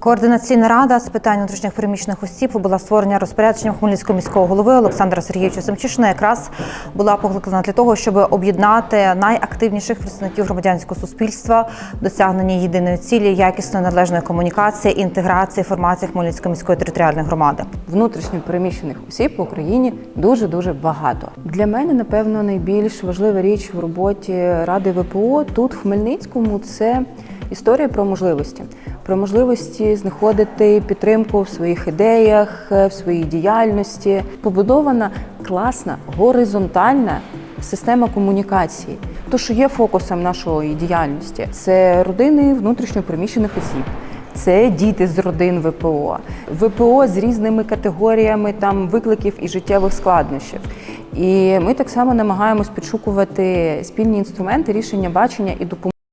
Координаційна рада з питань внутрішніх переміщених осіб була створена розпорядженням Хмельницького міського голови Олександра Сергійовича Семчишина. Якраз була покликана для того, щоб об'єднати найактивніших представників громадянського суспільства в досягненні єдиної цілі якісної належної комунікації, інтеграції формації Хмельницької міської територіальної громади. внутрішньо переміщених осіб в Україні дуже дуже багато. Для мене, напевно, найбільш важлива річ в роботі Ради ВПО тут, в Хмельницькому, це історія про можливості. Про можливості знаходити підтримку в своїх ідеях, е, в своїй діяльності. Побудована класна горизонтальна система комунікації. То, що є фокусом нашої діяльності, це родини внутрішньо переміщених осіб. Це діти з родин ВПО, ВПО з різними категоріями там викликів і життєвих складнощів. І ми так само намагаємось підшукувати спільні інструменти рішення бачення і допомоги.